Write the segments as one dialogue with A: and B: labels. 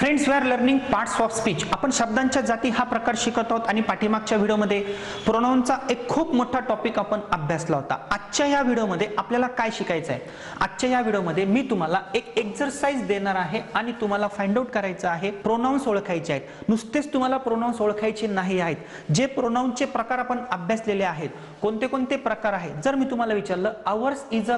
A: Friends we are learning parts of speech आपण शब्दांच्या जाती हा प्रकार शिकत आहोत आणि पाठीमागच्या व्हिडिओमध्ये प्रोनाऊनचा एक खूप मोठा टॉपिक आपण अभ्यासला होता. आजच्या या व्हिडिओमध्ये आपल्याला काय शिकायचं आहे? आजच्या या व्हिडिओमध्ये मी तुम्हाला एक एक्झरसाइज देणार आहे आणि तुम्हाला फाइंड आउट करायचं आहे प्रोनाऊन्स ओळखायचे आहेत. नुसतेच तुम्हाला प्रोनाऊन्स ओळखायचे नाही आहेत. जे प्रोनाऊनचे प्रकार आपण अभ्यासलेले आहेत कोणते कोणते प्रकार आहेत? जर मी तुम्हाला विचारलं ours is a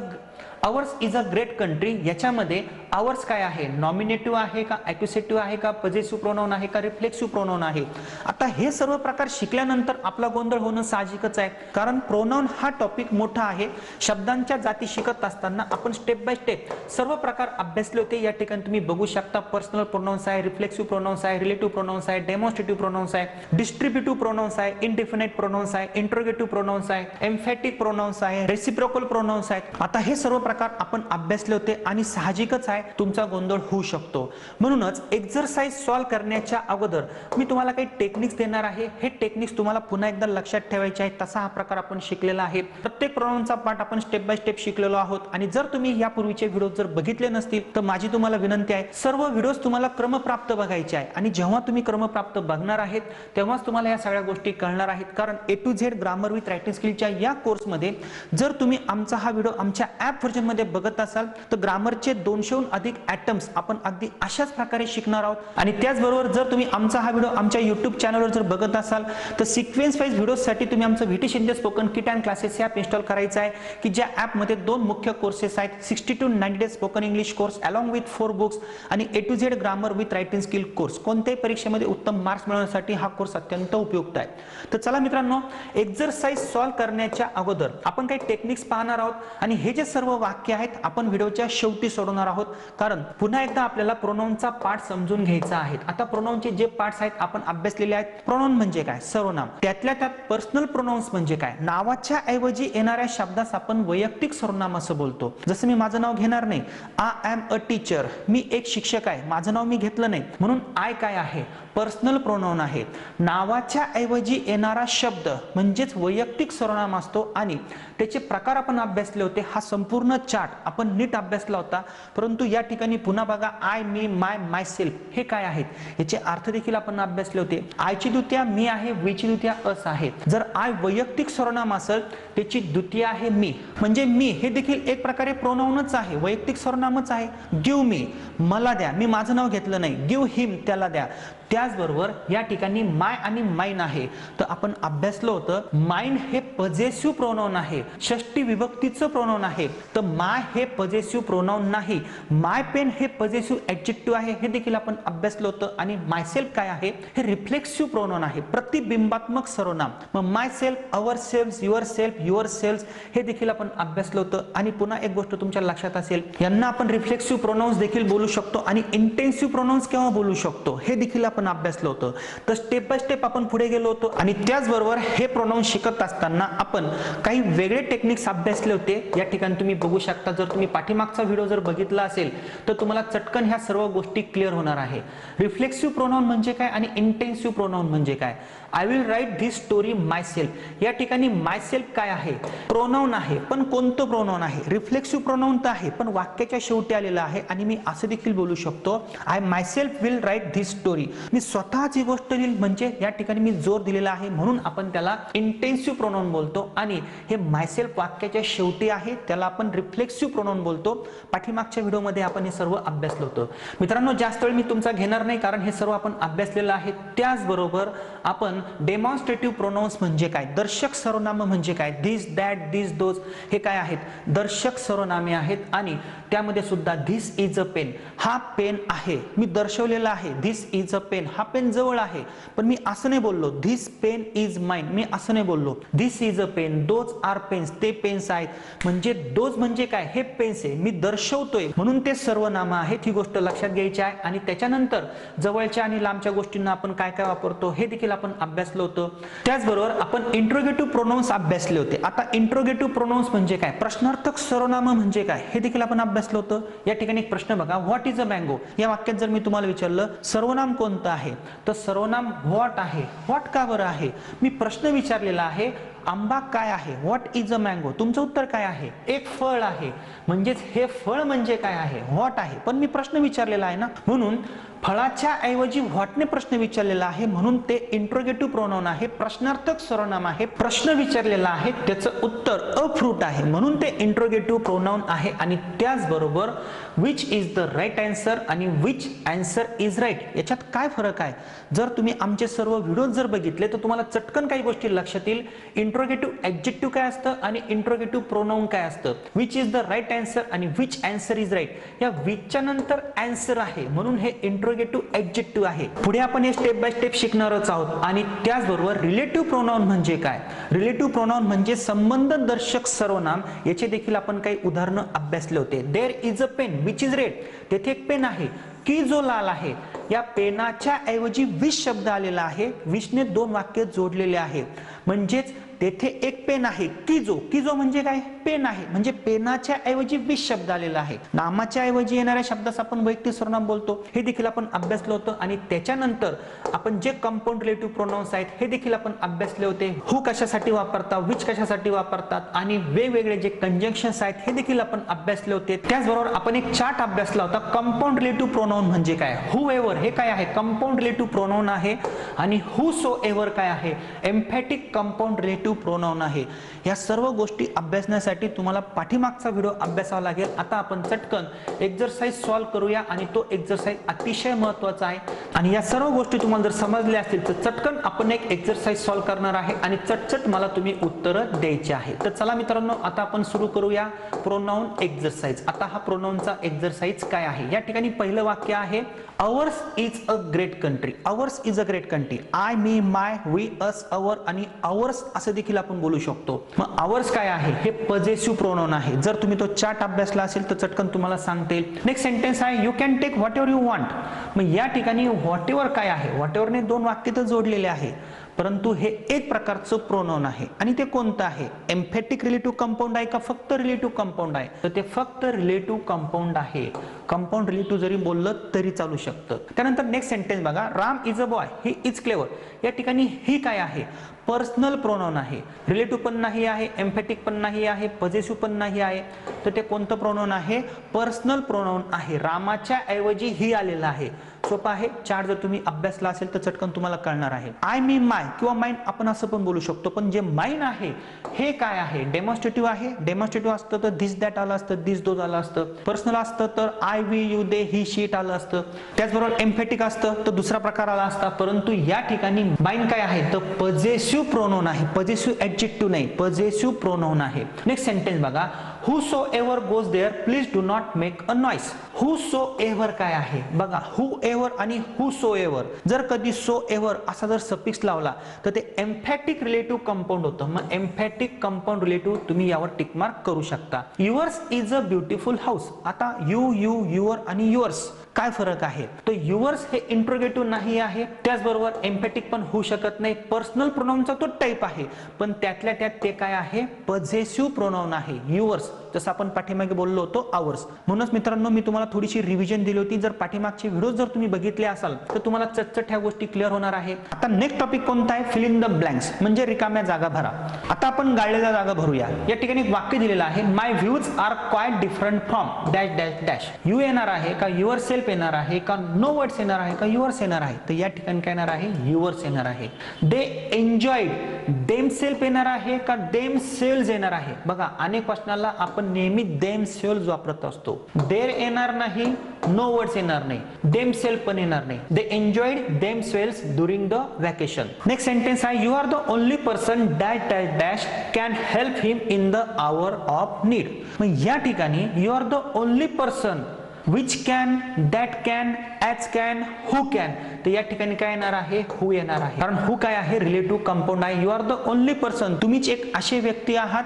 A: ours is a great country याच्यामध्ये आवर्स काय आहे? नॉमिनेटिव्ह आहे का? ॲक्युसेटिव्ह आहे का? पजेसिव्ह प्रोनाऊन आहे का? रिफ्लेक्सिव्ह प्रोनाऊन आहे. आता हे सर्व प्रकार शिकल्यानंतर आपला गोंधळ होणं साहजिकच आहे. कारण प्रोनाऊन हा टॉपिक मोठा आहे. शब्दांच्या जाती शिकत असताना आपण स्टेप बाय स्टेप सर्व प्रकार अभ्यासले होते. या ठिकाणी तुम्ही बघू शकता पर्सनल प्रोनाऊन्स आहे रिफ्लेक्सिव्ह प्रोनाऊन्स आहे रिलेटिव्ह प्रोनाऊन्स आहे डेमॉन्स्ट्रेटिव्ह प्रोनाऊन्स आहे डिस्ट्रीब्युटिव्ह प्रोनाऊन्स आहे इनडिफिनेट प्रोनाऊन्स आहे इंट्रोगेटिव्ह प्रोनाऊन्स आहे एम्फॅटिक प्रोनाऊन्स आहे रेसिप्रोकल प्रोनाऊन्स आहेत. आता हे सर्व प्रकार आपण अभ्यासले होते आणि साहजिकच आहे. तुमचा गोंधळ होऊ शकतो. म्हणूनच एक एक्झरसाइज सॉल्व्ह करण्याच्या अगोदर मी तुम्हाला काही टेक्निक्स देणार आहे. हे टेक्निक्स तुम्हाला पुन्हा एकदा लक्षात ठेवायचे आहेत. तसा हा प्रकार आपण शिकलेला आहे. प्रत्येक प्रॉब्लेमचा पाठ आपण स्टेप बाय स्टेप शिकलेलो आहोत. आणि जर तुम्ही यापूर्वीचे व्हिडिओ जर बघितले नसतील तर माझी तुम्हाला विनंती आहे सर्व व्हिडिओज तुम्हाला क्रमप्राप्त बघायचे आहे. आणि जेव्हा तुम्ही क्रमप्राप्त बघणार आहेत तेव्हाच तुम्हाला या सगळ्या गोष्टी कळणार आहेत. कारण A to Z grammar with writing स्किलच्या या कोर्समध्ये जर तुम्ही आमचा हा व्हिडिओ आमच्या ऍप व्हर्जनमध्ये बघत असाल तर ग्रामरचे दोनशेहून अधिक ॲटम्स आपण अगदी अशाच प्रकारे शिकणार आहोत. आणि त्याचबरोबर जर तुम्ही आमचा हा व्हिडिओ आमच्या युट्यूब चॅनलवर जर बघत असाल तर सिक्वेन्स वाईज व्हिडिओसाठी तुम्ही आमचं VT Shinde spoken kit and classes app install करायचं आहे की ज्या ॲपमध्ये दोन मुख्य कोर्सेस आहेत sixty to ninety days spoken English course along with four books आणि A to Z grammar with writing skill course कोणत्याही परीक्षेमध्ये उत्तम मार्क्स मिळवण्यासाठी हा कोर्स अत्यंत उपयुक्त आहे. तर चला मित्रांनो एक्झरसाइज सॉल्व्ह करण्याच्या अगोदर आपण काही टेक्निक्स पाहणार आहोत आणि हे जे सर्व वाक्य आहेत आपण व्हिडिओच्या शेवटी सोडवणार आहोत. कारण पुन्हा एकदा आपल्याला प्रोनाऊनचा पाठ समजून समजून घ्यायचा आहे आता प्रोनाऊनचे जे पार्ट्स आहेत आपण अभ्यासलेले आहेत. प्रोनाऊन म्हणजे काय? सर्वनाम. त्यातल्या त्यात पर्सनल प्रोनाऊन्स म्हणजे काय? नावाच्या ऐवजी येणाऱ्या शब्दास आपण वैयक्तिक सर्वनाम असं बोलतो. जसं मी माझं नाव घेणार नाही. आय एम अ टीचर मी एक शिक्षक आहे. माझं नाव मी घेतलं नाही. म्हणून आय काय आहे? पर्सनल प्रोनाऊन आहे नावाच्या ऐवजी येणारा शब्द म्हणजेच वैयक्तिक सर्वनाम असतो आणि त्याचे प्रकार आपण अभ्यासले होते हा संपूर्ण चार्ट आपण नीट अभ्यासला होता. परंतु या ठिकाणी पुन्हा बघा आय मी माय माय सेल्फ हे काय आहेत? याचे अर्थ देखील आपण अभ्यासले होते. आयची द्वितीया मी आहे वीची द्वितीया अस आहे. जर आय वैयक्तिक सर्वनाम असेल त्याची द्वितीय आहे मी म्हणजे मी हे देखील एक प्रकारे प्रोनाऊनच आहे वैयक्तिक सर्वनामच आहे. गिव मी मला द्या. मी माझं नाव घेतलं नाही. गिव हिम त्याला द्या. त्याचबरोबर या ठिकाणी माय आणि माइन आहे. तर आपण अभ्यासलं होतं माइंड हे पजेसिव्ह प्रोनाऊन आहे. षष्टी विभक्तीचं प्रोनाऊन आहे. तर माय हे पजेसिव्ह प्रोनाऊन नाही. माय पेन हे पजेसिव्ह ऍडजेक्टिव्ह आहे. हे देखील आपण अभ्यासलं होतं. आणि माय सेल्फ काय आहे? हे रिफ्लेक्सिव्ह प्रोनाऊन आहे. प्रतिबिंबात्मक सर्वनाम. मग myself ourself yourself yourself हे देखील आपण अभ्यासलं होतं. आणि पुन्हा एक गोष्ट तुमच्या लक्षात असेल. यांना आपण रिफ्लेक्सिव्ह प्रोनाऊन्स देखील बोलू शकतो. आणि इंटेन्सिव्ह प्रोनाऊन्स केव्हा बोलू शकतो? हे देखील आपण अभ्यासलं होतं. तर स्टेप बाय स्टेप आपण पुढे गेलो होतो आणि त्याचबरोबर हे प्रोनाऊन शिकत असताना आपण काही वेगळे टेक्निक्स अभ्यासले होते. या ठिकाणी तुम्ही बघू शकता जर तुम्ही पाठीमागचा व्हिडिओ जर बघितला असेल तर तुम्हाला चटकन ह्या सर्व गोष्टी क्लिअर होणार आहे. रिफ्लेक्सिव्ह प्रोनाऊन म्हणजे काय आणि इंटेन्सिव्ह प्रोनाऊन म्हणजे काय? I will write this story myself या ठिकाणी माय सेल्फ काय आहे? प्रोनाऊन आहे. पण कोणतं प्रोनाऊन आहे? रिफ्लेक्सिव्ह प्रोनाऊन तर आहे पण वाक्याच्या शेवटी आलेलं आहे आणि मी असं देखील बोलू शकतो I myself will write this story मी स्वतःची गोष्ट लिहिल म्हणजे या ठिकाणी मी जोर दिलेला आहे म्हणून आपण त्याला इंटेन्सिव्ह प्रोनाऊन बोलतो आणि हे मायसेल्फ वाक्याच्या शेवटी आहे त्याला आपण रिफ्लेक्सिव्ह प्रोनाऊन बोलतो. पाठीमागच्या व्हिडिओमध्ये आपण हे सर्व अभ्यासलं होतं. मित्रांनो जास्त वेळ मी तुमचा घेणार नाही कारण हे सर्व आपण अभ्यासलेलं आहे. त्याचबरोबर आपण डेमॉन्स्ट्रेटिव्ह प्रोनाउन्स म्हणजे काय? दर्शक सर्वनाम म्हणजे काय? दिस दॅट धीस दोज हे काय आहेत? दर्शक सर्वनामे आहेत आणि त्यामध्ये सुद्धा धिस इज अ पेन हा पेन आहे. मी दर्शवलेला आहे. धिस इज अ पेन हा पेन जवळ आहे. पण मी असं नाही बोललो. धिस पेन इज माइन मी असं नाही बोललो. This is a pen those are pens ते पेन्स आहेत. म्हणजे दोज म्हणजे काय? हे पेन्स आहे. मी दर्शवतोय. म्हणून ते सर्वनाम आहेत ही गोष्ट लक्षात घ्यायची आहे. आणि त्याच्यानंतर जवळच्या आणि लांबच्या गोष्टींना आपण काय काय वापरतो हे देखील आपण अभ्यासलं होतं. त्याचबरोबर आपण इंट्रोगेटिव्ह प्रोनाऊन्स अभ्यासले होते. आता इंट्रोगेटिव्ह प्रोनाऊन्स म्हणजे काय? प्रश्नार्थक सर्वनाम म्हणजे काय? हे देखील आपण अभ्यासलं होतं. या ठिकाणी एक प्रश्न बघा. व्हॉट इज अ मँगो या वाक्यात जर मी तुम्हाला विचारलं सर्वनाम कोणतं आहे? तर सर्वनाम व्हॉट आहे? व्हॉट का बरं आहे? मी प्रश्न विचारलेला आहे आंबा काय आहे? व्हॉट इज अ मँगो तुमचं उत्तर काय आहे? एक फळ आहे. म्हणजेच हे फळ म्हणजे काय आहे? व्हॉट आहे? पण मी प्रश्न विचारलेला आहे ना? म्हणून फळाच्या ऐवजी व्हॉटने प्रश्न विचारलेला आहे म्हणून ते इंट्रोगेटिव्ह प्रोनाउन आहे प्रश्नार्थक सर्वनाम आहे प्रश्न विचारलेला आहे त्याचं उत्तर अ फ्रूट आहे म्हणून ते इंट्रोगेटिव्ह प्रोनाउन आहे. आणि त्याचबरोबर which is the right answer आणि विच अँसर इज राईट याच्यात काय फरक आहे? जर तुम्ही आमचे सर्व व्हिडिओ जर बघितले तर तुम्हाला चटकन काही गोष्टी लक्षात येईल. इंट्रोगेटिव्ह ऍब्जेक्टिव्ह काय असतं आणि इंट्रोगेटिव्ह प्रोनाउन काय असतं? Which is the right answer आणि विच अँसर इज राईट या विचच्या नंतर अँसर आहे म्हणून हे इंट्रो इंटरोगेटिव्ह ऍब्जेक्टिव्ह आहे. पुढे आपण हे स्टेप बाय स्टेप शिकणारच आहोत. आणि त्याचबरोबर रिलेटिव्ह प्रोनाउन म्हणजे काय? रिलेटिव्ह प्रोनाउन म्हणजे संबंध दर्शक सर्वनाम. याचे देखील आपण काही उदाहरणं अभ्यासले होते. There is a pen which is red तेथे एक पेन आहे. की जो लाल आहे? या पेनाच्या ऐवजी विष शब्द आलेला आहे. विषने दोन वाक्य जोडलेले आहे. म्हणजेच तेथे एक पेन आहे. की जो? की जो म्हणजे काय? पेन आहे. म्हणजे पेनाच्या ऐवजी विष शब्द आलेला आहे. नामाच्या ऐवजी येणाऱ्या शब्दास आपण वैयक्तिक सर्वनाम बोलतो. हे देखील आपण अभ्यासलं होतं. आणि त्याच्यानंतर आपण जे कंपाऊंड रिलेटिव्ह प्रोनाउन्स आहेत हे देखील आपण अभ्यासले होते. हु कशासाठी वापरतात? विच कशासाठी वापरतात? आणि वेगवेगळे जे कंजंक्शन्स आहेत हे देखील आपण अभ्यासले होते. त्याचबरोबर आपण एक चार्ट अभ्यासला होता. कंपाऊंड रिलेटिव्ह प्रोनाऊन म्हणजे काय? हु एव्हर हे काय आहे? कंपाऊंड रिलेटिव्ह प्रोनाऊन आहे. आणि हु सो एव्हर काय आहे? एम्फॅटिक कंपाऊंड रिलेटिव्ह प्रोनाऊन आहे. या सर्व गोष्टी अभ्यासण्यासाठी तुम्हाला पाठीमागचा व्हिडिओ अभ्यासावा लागेल. आता आपण चटकन एक्झरसाइज सॉल्व्ह करूया आणि तो एक्झरसाइज अतिशय महत्त्वाचा आहे. आणि या सर्व गोष्टी तुम्हाला जर समजल्या असतील तर चटकन आपण एक एक्झरसाइज सॉल्व्ह करणार आहे आणि चटचट मला तुम्ही उत्तरं द्यायची आहे. तर चला मित्रांनो आता आपण सुरू करूया प्रोनाऊन एक्झरसाइज आता हा प्रोनाऊनचा एक्झरसाइज काय आहे? या ठिकाणी पहिलं वाक्य आहे ours is a great country ours is a great country I me my we us our आणि अवर्स असं देखील आपण बोलू शकतो. मग अवर्स काय आहे? हे पजेसिव्ह प्रोनाउन आहे. जर तुम्ही तो चार्ट अभ्यासला असेल तर चटकन तुम्हाला सांगते. नेक्स्ट सेंटेन्स आहे you can take whatever you want मग या ठिकाणी व्हॉट एव्हर काय आहे? व्हॉट एव्हरने दोन वाक्य तर जोडलेले आहे. परंतु हे एक प्रकारचं प्रोनॉन आहे. आणि ते कोणतं आहे? एम्फेटिक रिलेटिव्ह कंपाऊंड आहे का फक्त रिलेटिव्ह कंपाऊंड आहे? तर ते फक्त रिलेटिव्ह कंपाऊंड आहे. कंपाऊंड रिलेटिव्ह जरी बोललं तरी चालू शकतं. त्यानंतर नेक्स्ट सेंटेन्स बघा. Ram is a boy he is clever या ठिकाणी ही काय आहे? पर्सनल प्रोनॉन आहे. रिलेटिव्ह पण नाही आहे. एम्फेटिक पण नाही आहे. पजेसिव्ह पण नाही आहे. तर ते कोणतं प्रोनॉन आहे? पर्सनल प्रोनॉन आहे. रामाच्या ऐवजी ही आलेलं आहे. सोपं आहे. चार जर तुम्ही अभ्यासला असेल तर चटकन तुम्हाला कळणार आहे. आय मी माय किंवा माइंड आपण असं पण बोलू शकतो. पण जे माइंड आहे हे काय आहे? डेमॉन्स्ट्रेटिव्ह आहे. डेमॉन्स्ट्रेटिव्ह असतं तर दिस दॅट आलं असतं दिस दोज आलं असतं. पर्सनल असतं तर I we you they he she it आलं असतं. त्याचबरोबर एम्फेटिक असतं तर दुसरा प्रकार आला असता. परंतु या ठिकाणी माइंड काय आहे? तर पजेसिव्ह प्रोनोन आहे. पजेसिव्ह ऍडजेक्टिव्ह नाही. पजेसिव्ह प्रोनोन आहे. नेक्स्ट सेंटेन्स बघा. Whosoever goes there please do not make a noise whosoever काय आहे? बघा हु एव्हर आणि हु सो एव्हर जर कधी सो एव्हर असा जर सपिक्स लावला तर ते एम्फॅटिक रिलेटिव्ह कंपाऊंड होतं. मग एम्फॅटिक कंपाऊंड रिलेटिव्ह तुम्ही यावर टिकमार्क करू शकता. Yours is a beautiful house आता यू यू युअर आणि युअर्स काय फरक आहे? तर युअर्स हे इंट्रोगेटिव्ह नाही आहे त्याचबरोबर एम्फॅटिक पण होऊ शकत नाही. पर्सनल प्रोनाऊनचा तो टाईप आहे. पण त्यातल्या त्यात ते काय आहे? पझेसिव्ह प्रोनाऊन आहे. युअर्स जसं आपण पाठीमागे बोललो होतो आवर्स म्हणूनच मित्रांनो मी तुम्हाला थोडीशी रिव्हिजन दिली होती. जर पाठीमागचे व्हिडिओ जर तुम्ही बघितले असाल तर तुम्हाला चटचट ह्या गोष्टी क्लिअर होणार आहे. आता नेक्स्ट टॉपिक कोणता आहे? फिल इन द ब्लँक्स म्हणजे रिकाम्या जागा भरा. आता आपण गाळलेल्या जागा भरूया. या ठिकाणी एक वाक्य दिलेलं आहे my views are quite different from dash dash dash you येणार आहे का युअर सेल्फ येणार आहे का नो वर्ड्स येणार आहे का युअर्स येणार आहे? तर या ठिकाणी काय येणार आहे? युअर्स येणार आहे. दे एन्जॉय डेम सेल्फ येणार आहे का डेम सेल्स येणार आहे? बघा अनेक प्रश्नाला आपण नेहमी डेम सेल्स वापरत असतो. देर येणार नाही नो वर्ड्स येणार नाही. डेम सेल्फ पण येणार नाही. They enjoyed themselves during the vacation next sentence आहे you are the only person dash dash dash can help him in the hour of need मग या ठिकाणी you are the only person which can that can as can who can तर या ठिकाणी काय येणार आहे? हु येणार आहे. कारण हु काय आहे? रिलेटिव्ह कंपाऊंड आहे. You are the only person तुम्हीच एक असे व्यक्ती आहात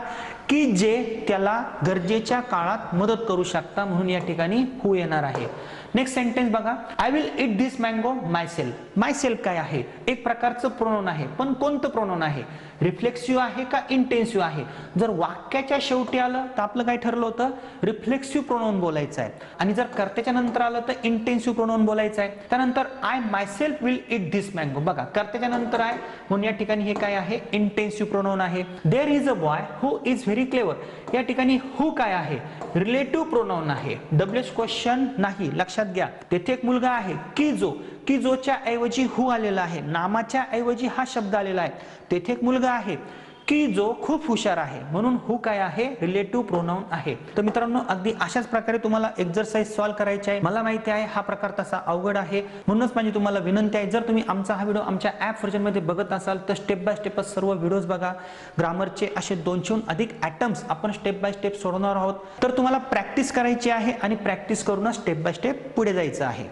A: की जे त्याला गरजेच्या काळात मदत करू शकता म्हणून या ठिकाणी हू येणार आहे. नेक्स्ट सेंटेन्स बघा. I will eat this mango myself myself काय आहे? एक प्रकारचं प्रोनोन आहे. पण कोणतं प्रोनोन आहे? रिफ्लेक्सिव्ह आहे का इंटेन्सिव्ह आहे? जर वाक्याच्या शेवटी आलं तर आपलं काय ठरलं होतं? रिफ्लेक्सिव्ह प्रोनोन बोलायचं आहे. आणि जर कर्त्याच्या नंतर आलं तर इंटेन्सिव्ह प्रोनोन बोलायचं आहे. त्यानंतर I myself will eat this mango बघा कर्त्याच्या नंतर आहे म्हणून या ठिकाणी हे काय आहे? इंटेन्सिव्ह प्रोनोन आहे. There is a boy who is very clever या ठिकाणी हु काय आहे? रिलेटिव्ह प्रोनाऊन आहे. डब्ल्यूएच क्वेश्चन नाही. लक्षात घ्या. तेथे एक मुलगा आहे. की जो की जोच्या ऐवजी हु आलेला आहे. नामाच्या ऐवजी हा शब्द आलेला आहे. तेथे एक मुलगा आहे. की जो खूप हुशार आहे म्हणून हु काय आहे? रिलेटिव्ह प्रोनाऊन आहे. तर मित्रांनो अगदी अशाच प्रकारे तुम्हाला एक्झरसाइज सॉल्व्ह करायची आहे. मला माहिती आहे हा प्रकार तसा अवघड आहे. म्हणूनच माझी तुम्हाला विनंती आहे जर तुम्ही आमचा हा व्हिडिओ आमच्या ॲप व्हर्जनमध्ये बघत असाल तर स्टेप बाय स्टेप सर्व व्हिडिओज बघा. ग्रामरचे असे दोनशेहून अधिक ॲटम्स आपण स्टेप बाय स्टेप सोडवणार आहोत. तर तुम्हाला प्रॅक्टिस करायची आहे आणि प्रॅक्टिस करूनच स्टेप बाय स्टेप पुढे जायचं आहे.